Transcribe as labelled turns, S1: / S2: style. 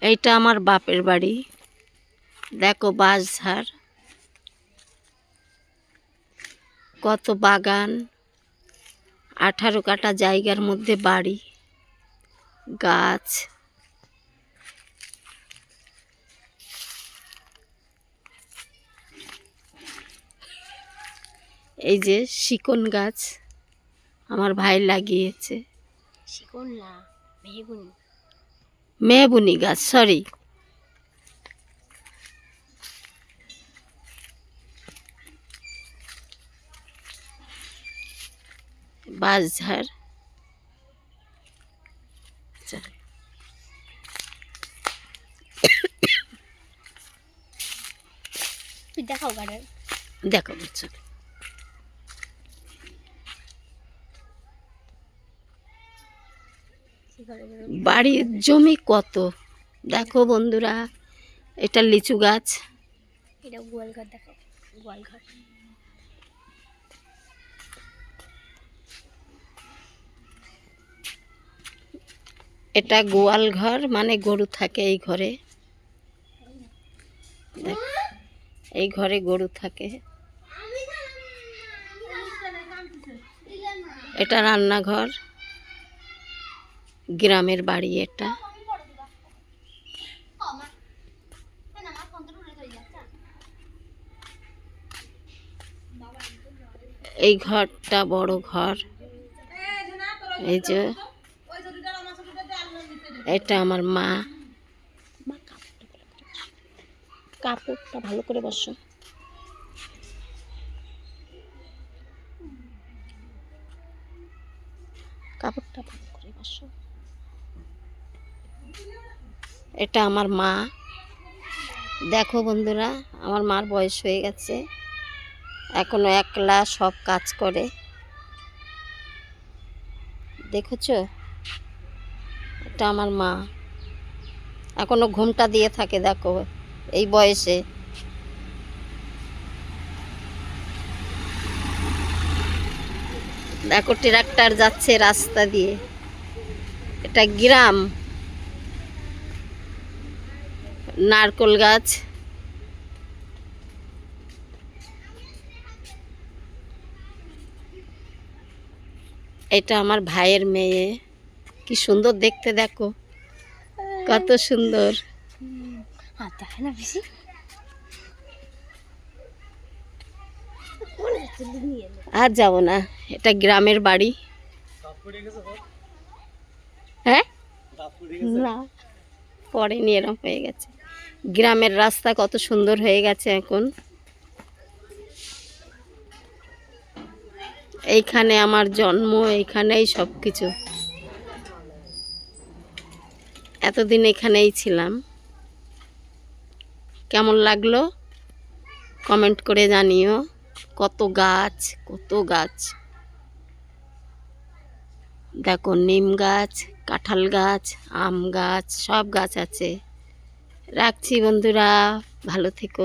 S1: এইটা আমার বাপের বাড়ি। দেখো বাঁশঝাড়। কত বাগান। আঠারো কাটা জায়গার মধ্যে বাড়ি। গাছ। এই যে শিকন গাছ। আমার ভাই লাগিয়েছে।
S2: শিকন না। মেহগুনি।
S1: মেহবুনি গাছ সরি।
S2: তুই দেখাও
S1: দেখো চল। বাড়ির জমি কত? দেখো বন্ধুরা এটা লিচু গাছ।
S2: এটা গোয়াল ঘর দেখাও
S1: এটা গোয়াল ঘর মানে গরু থাকে এই ঘরে। এই ঘরে গরু থাকে। এটা রান্নাঘর। গ্রামের বাড়ি এটা। এই ঘরটা বড় ঘর। এই যে, এটা আমার মা। কাপড়টা ভালো করে বসো। কাপড়টা ভালো করে বসো। এটা আমার মা। দেখো বন্ধুরা, আমার মার বয়স হয়ে গেছে। এখনও একলা সব কাজ করে। দেখেছ? এটা আমার মা। এখনও ঘুমটা দিয়ে থাকে, দেখো, এই বয়সে। দেখো, ট্রাক্টর যাচ্ছে রাস্তা দিয়ে। এটা গ্রাম। নারকোল গাছ। এটা আমার ভাইয়ের মেয়ে। কি সুন্দর দেখতে দেখো। কত সুন্দর। আর যাব না। এটা গ্রামের বাড়ি। হ্যাঁ? না। পড়েনি এরম হয়ে গেছে। গ্রামের রাস্তা কত সুন্দর হয়ে গেছে এখন। এইখানে আমার জন্ম, এইখানেই সব কিছু এতদিন এখানেই ছিলাম। কেমন লাগল? কমেন্ট করে জানিও। কত গাছ কত গাছ। দেখো, নিম গাছ, কাঁঠাল গাছ, আম গাছ, সব গাছ আছে। রাখছি বন্ধুরা ভালো থেকো।